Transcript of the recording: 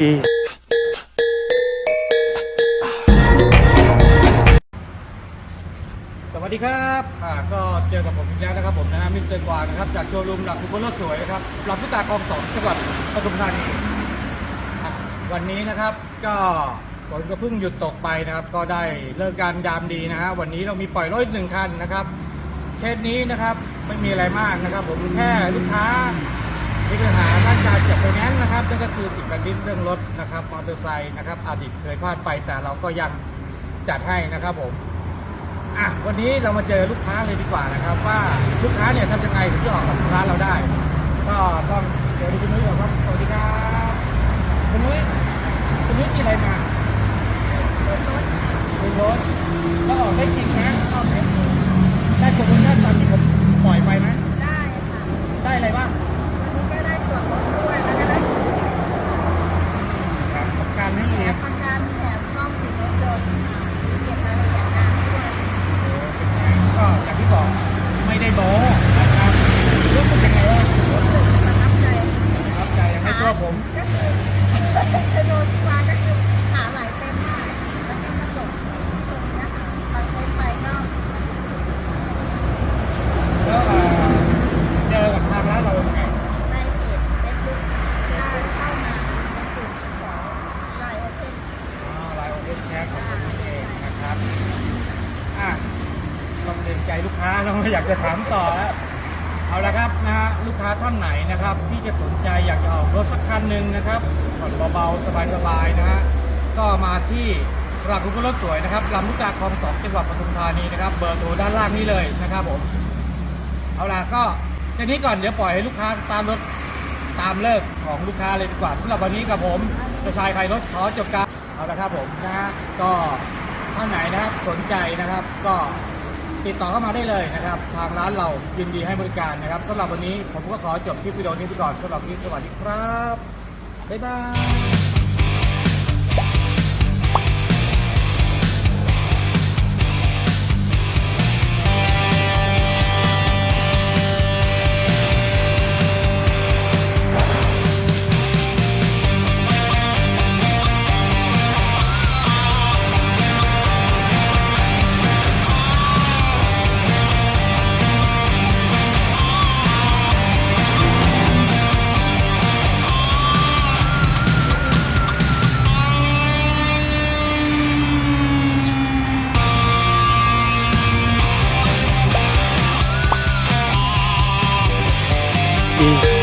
สวัสดีครับอ่าก็เจอกับผมอีกแล้วนะครับผมนะฮะมิสเตอร์กวางนะครับ จากโชว์รูมหลักทุกคนรถสวยนะครับหลักพุทธาคลองสองจังหวัดปทุมธานีอะวันนี้นะครับก็ฝนก็เพิ่งหยุดตกไปนะครับ ก็ได้เลิกการยามดีนะฮะวันนี้เรามีปล่อยรถหนึ่งคันนะครับเคสนี้นะครับไม่มีอะไรมากนะครับ ผมแค่ลูกค้ามีปัญหาด้านการจัดไฟแน นซ์นะครับนั่นก็คือติดบันดินเรื่องรถนะครับมอเตอร์ไซค์นะครับอดีตเคยพลาดไปแต่เราก็ยังจัดให้นะครับผมอะวันนี้เรามาเจอลูกค้าเลยดีกว่านะครับ ว่าลูกค้าเนี่ยทำยังไงถึงจะออกกับร้านเราได้ ก็ต้องเจอคุณนุ้ยก่อนครับสวัสดีครับคุณนุ้ยคุณนุ้ยมีอะไรมาเป็นรถก็ออกได้จริงนะออกได้จริงได้โปรโมชั่นตอนที่ผมปล่อยไปไหม ได้ค่ะ ได้อะไรบ้าง วันนี้ก็ได้ส่วนลดด้วยแล้วก็ได้ ครับประกันให้ แถ เรีย ม บ ประกันแถมกล้องติดรถยนต์มีเก็บรายละเอียดงานด้วย ก็อย่างที่บอกไม่ได้ โม้นะครับรู้สึกยังไงว่างประทับใจประทับใจยังไม่ตัวผม ก็คือโดนฟ้าก็คือหาหลายเต็นท์มากแล้วก็มาหลบที่ตรงเนี้ยค่ะตัดเต็นท์ไปก็ แล้วเอ่อเจอกับทางร้านเราเป็นไง ในเพจเฟซบุ๊กได้เข้ามาในกลุ่มของไลน์โอเพน อ๋อไลน์โอเพนแชทของผมนี่เองนะครับ อะ ต็มใจลูกค้าแล้วอยากจะถามต่อแล้วเอาละครับนะฮะลูกค้าท่านไหนนะครับ ที่จะสนใจอยากจะออกรถสักคันหนึ่งนะครับผ่อนเบาๆสบายๆนะฮะก็มาที่ร้านคุณรถสวยนะครับลำลูกกาคลองสองจังหวัดปทุมธานีนะครับเบอร์โทรด้านล่างนี้เลยนะครับผมเอาล่ะก็ทีนี้ก่อนเดี๋ยวปล่อยให้ลูกค้าตามรถตามเลิกของลูกค้าเลยดีกว่าสำหรับวันนี้กับผมประชายใครรถขอจบการเอาละครับผมนะฮะก็ท่านไหนนะครับสนใจนะครับ ก็ ติดต่อเข้ามาได้เลยนะครับ ทางร้านเรายินดีให้บริการนะครับสำหรับวันนี้ผมก็ขอจบคลิปวิดีโอนี้ไปก่อนสำหรับวันนี้สวัสดีครับ บ๊ายบาย you.